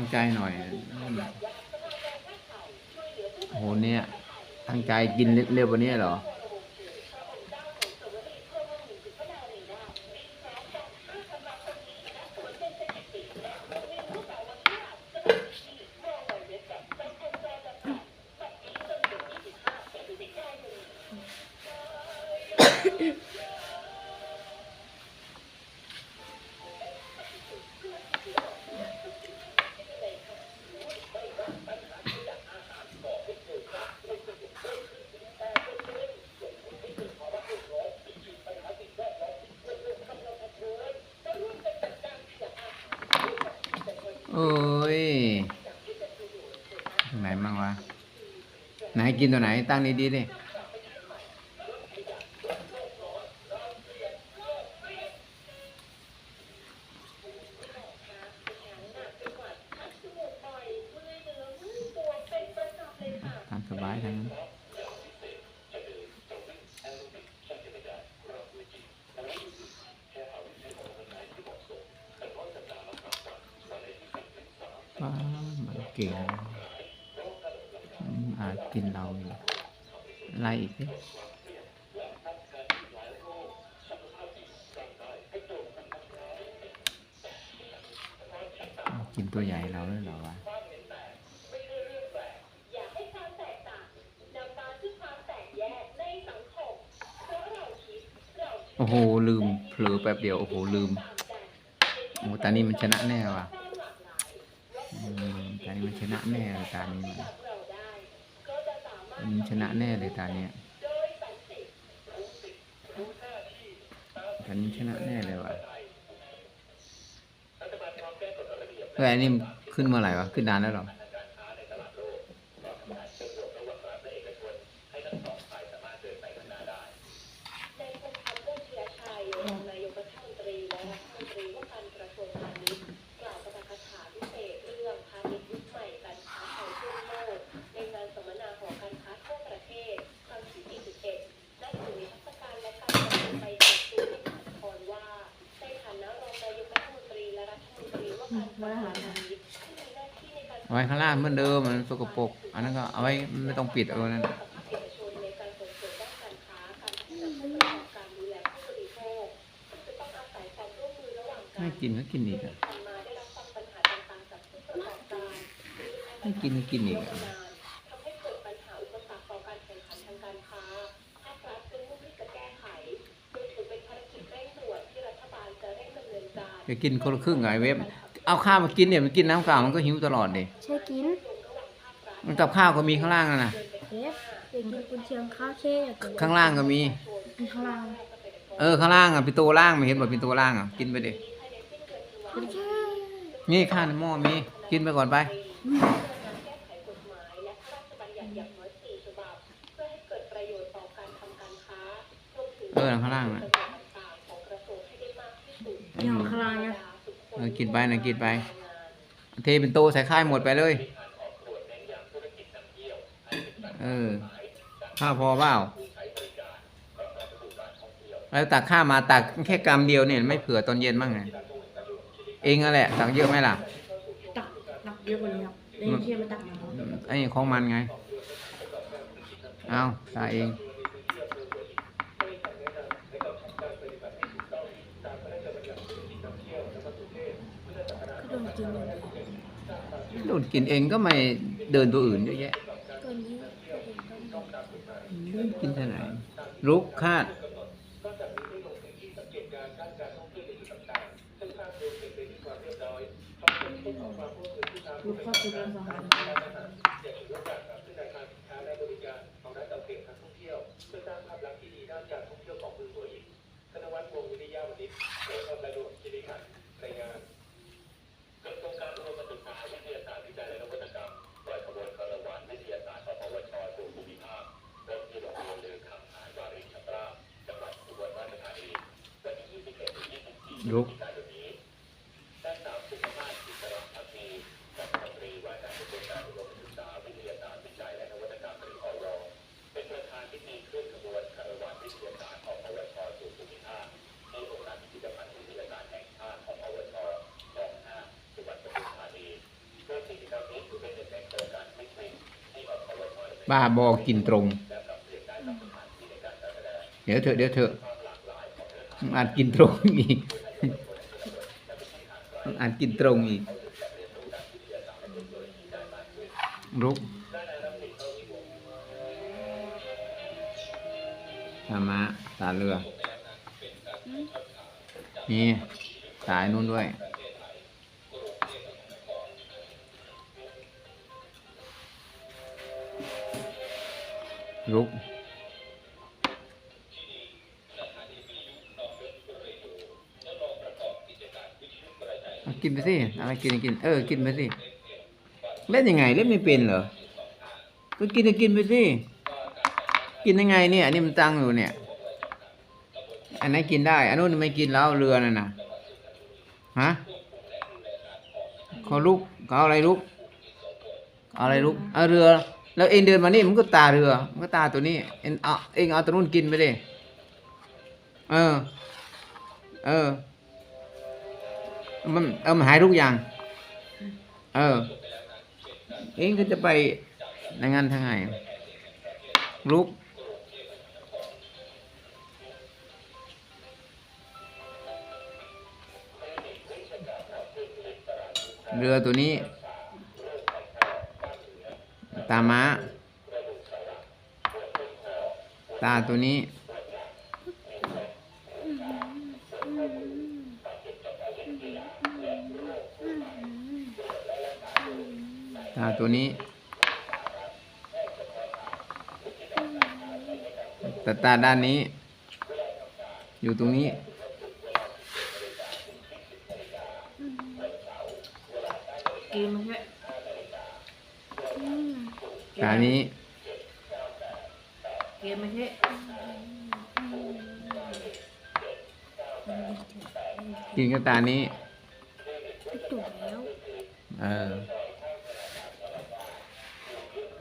ตั้งใจหน่อยโหเนี่ยตั้งใจกินเร็ววันนี้เหรอ ไหนกินตัวไหน ตั้งดีๆดิตามสบายทั้งนั้นว้ามันเก่ง อืมอากินเราอยู่ไล่อีกสิเอากินตัวใหญ่เราเลยเหรอวะโอ้โห ลืมเผลอแป๊บเดียว โอ้โห ลืม โอ้ตานี้มันชนะแน่ว่ะตานี้มันชนะแน่ตานี้มัน มันชนะแน่เลยตาเนี้ยตานี้ชนะแน่เลยว่ะเฮ้ยอันนี้ขึ้นเมื่อไหร่วะ ขึ้นนานแล้วหรอ นายกรัฐมนตรีและรัฐมนตรีว่าการกระทรวงพาณิชย์กล่าวปาฐกถาพิเศษเรื่องพาณิชย์ยุคใหม่การค้าไทยทั่วโลกในงานสัมมนาหอการค้าทั่วประเทศครั้งที่ 41ได้อยู่ในเทศกาลและการประชุมไปเปิดตัวที่ถาพรว่าในฐานะรองนายกรัฐมนตรีและรัฐมนตรีว่าการกระทรวงพาณิชย์ที่มีหน้าที่ในการ เอา ไว้ข้างล่างเหมือนเดิมมันสกปรกอันนั้นก็เอาไว้ไม่ต้องปิดเอานั้นกับภาคเอกชนในการส่งเสริมด้านการค้าการพัฒนาผู้ประกอบการดูแลผู้บริโภคซึ่งจะต้องอาศัยความร่วมมือระหว่างกันไม่กินก็กินอีกอะผ่านมาได้รับฟังปัญหาต่างๆจากผู้ประกอบการไม่กินก็กินอีกอะทำให้เกิดปัญหาอุปสรรคต่อการแข่งขันทางการค้าภาครัฐจึงมุ่งที่จะแก้ไขโดยถือเป็นภารกิจเร่งด่วนที่รัฐบาลจะเร่งดำเนินการจะกินคนละครึ่งกับไอ้เว็บ เอาข้าวมากินเนี่ยมันกินน้ำเปล่ามันก็หิวตลอดดิใช่กินมันกับข้าวก็มีข้างล่างนะนะเทสเด็กกินกุนเชียงข้าวเช่อะตัวข้างล่างก็มี กินข้างล่างเออข้างล่างอะเป็นตัวล่างไม่เห็นบอกเป็นตัวล่างอะกินไปดิกุนเช่นี่ข้าวในหม้อมีกินไปก่อนไปการแก้ไขกฎหมายและพระราชบัญญัติอย่างน้อยสี่ฉบับเพื่อให้เกิดประโยชน์ต่อการทำการค้ารวมถึงเออข้างล่างน่ะ กินไปนะกินไปเทเป็นโตใส่ข้าวหมดไปเลย เออข้าวพอเปล่าแล้วตักข้าวมาตักแค่กรัมเดียวเนี่ยไม่เผื่อตอนเย็นบ้างไงเองนั่นแหละตักเยอะไหมล่ะ ตักตักเยอะกว่านี้ครับเด็กเชียมาตักมาครับอืมไอ้ของมันไง เอาตาเอง ก็โดนกินอย่าง เดียวโดนกินเองก็ไม่เดินตัวอื่นเยอะแยะกินยี่ตัวเองก็มีกินที่ไหนลุกคาดลูกข้าวสุกแล้วสองอัน ลุกบ้าบอกินตรง เดี๋ยวเถอะเดี๋ยวเถอะอาจกินตรงอีก มันอาจกินตรงอีกรุกธรรมะตาเรือ นี่ สายนู้นด้วย รุก กินไปสิอะไรกินกิน เออ กินไปสิ เล่นยังไง เล่นไม่เป็นเหรอ ก็กินก็กินไปสิ กินยังไงเนี่ยอันนี้มันตั้งอยู่เนี่ย อันไหนกินได้ อันนู้นไม่กินแล้วเรือนั่นน่ะ ฮะเขาลุกเขาออะไรลุกเอาอะไรลุกเอาเรือ แล้วเองเดินมานี่มันก็ตาเรือ มันก็ตาตัวนี้ เองเอาเองเอาตัวนู้นกินไปดิ เออ เออ มันเออมันหายทุกอย่าง เออ เองก็จะไปในงานทางไงลุกเรือตัวนี้ ตาม้า ตาตัวนี้ ตาตัวนี้แต่ตาด้านนี้ อยู่ตรงนี้ กินมันแค่ตานี้กินมันแค่กินกับตานี้ถูกแล้ว เออ